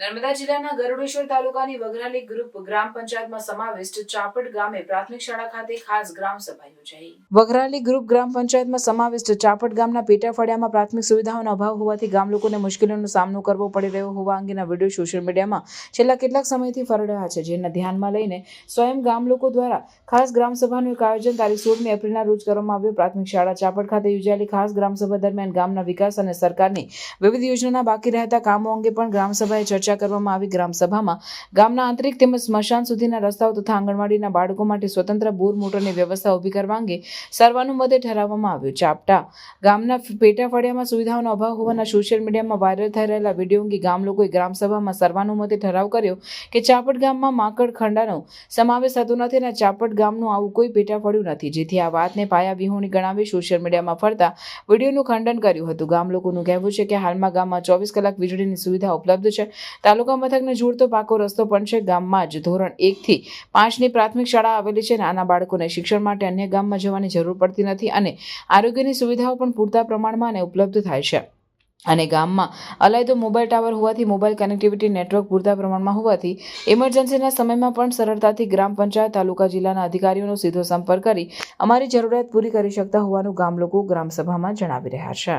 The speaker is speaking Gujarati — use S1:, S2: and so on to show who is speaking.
S1: નર્મદા જિલ્લાના ગરુડેશ્વર તાલુકાની વઘરાલી ગ્રુપ ગ્રામ પંચાયતમાં સમાવિષ્ટ ચાપડ ગામે પ્રાથમિક શાળા ખાતે ખાસ ગ્રામ સભા યોજાઈ. વઘરાલી ગ્રુપ ગ્રામ પંચાયતમાં સમાવિષ્ટ ચાપડ ગામના પેટા ફળિયામાં પ્રાથમિક સુવિધાઓનો અભાવ હોવાથી ગામ લોકોને મુશ્કેલીઓનો સામનો કરવો પડી રહ્યો હોવા અંગેના વીડિયો સોશિયલ મીડિયામાં છેલ્લા કેટલાક સમયથી ફરી રહ્યા છે, જેના ધ્યાનમાં લઈને સ્વયં ગામ લોકો દ્વારા ખાસ ગ્રામ સભાનું એક આયોજન તારીખ સોળમી એપ્રિલના રોજ કરવામાં આવ્યું. પ્રાથમિક શાળા ચાપડ ખાતે યોજાયેલી ખાસ ગ્રામ સભા દરમિયાન ગામના વિકાસ અને સરકારની વિવિધ યોજનાના બાકી રહેતા કામો અંગે પણ ગ્રામસભાએ ચર્ચા કરવામાં આવી ગ્રામસભામાં ગામના આંતરિક તેમજ સ્મશાન સુધીના રસ્તાઓ તથા આંગણવાડીના બાળકો માટે સ્વતંત્ર બોર, મોટરની વ્યવસ્થા ઊભી કરવા અંગે સર્વાનુમતે ઠરાવવામાં આવ્યું ચાપટા. ગામના પેટા ફળિયામાં સુવિધાઓનો અભાવ હોવાના સોશિયલ મીડિયામાં વાયરલ થઈ રહેલા વીડિયો અંગે ગામ લોકોએ ગ્રામસભામાં સર્વાનુમતે ઠરાવ કર્યો કે ચાપટ ગામમાં માકડ ખંડાનો સમાવેશ થતો નથી અને ચાપટ ગામનું આવું કોઈ પેટા ફળ્યું નથી. જેથી આ વાતને પાયા વિહોણી ગણાવી સોશિયલ મીડિયામાં ફરતા વિડીયોનું ખંડન કર્યું હતું. ગામ લોકોનું કહેવું છે કે હાલમાં ગામમાં ચોવીસ કલાક વીજળીની સુવિધા ઉપલબ્ધ છે. તાલુકા મથકને જોડતો પાકો રસ્તો પણ છે ગામમાં જ. ધોરણ એકથી પાંચની પ્રાથમિક શાળા આવેલી છે. નાના બાળકોને શિક્ષણ માટે અન્ય ગામમાં જવાની જરૂર પડતી નથી અને આરોગ્યની સુવિધાઓ પણ પૂરતા પ્રમાણમાં અને ઉપલબ્ધ થાય છે. અને ગામમાં અલાયદો મોબાઈલ ટાવર હોવાથી મોબાઈલ કનેક્ટિવિટી નેટવર્ક પૂરતા પ્રમાણમાં હોવાથી ઇમરજન્સીના સમયમાં પણ સરળતાથી ગ્રામ પંચાયત, તાલુકા જિલ્લાના અધિકારીઓનો સીધો સંપર્ક કરી અમારી જરૂરિયાત પૂરી કરી શકતા હોવાનું ગામ લોકો ગ્રામસભામાં જણાવી રહ્યા છે.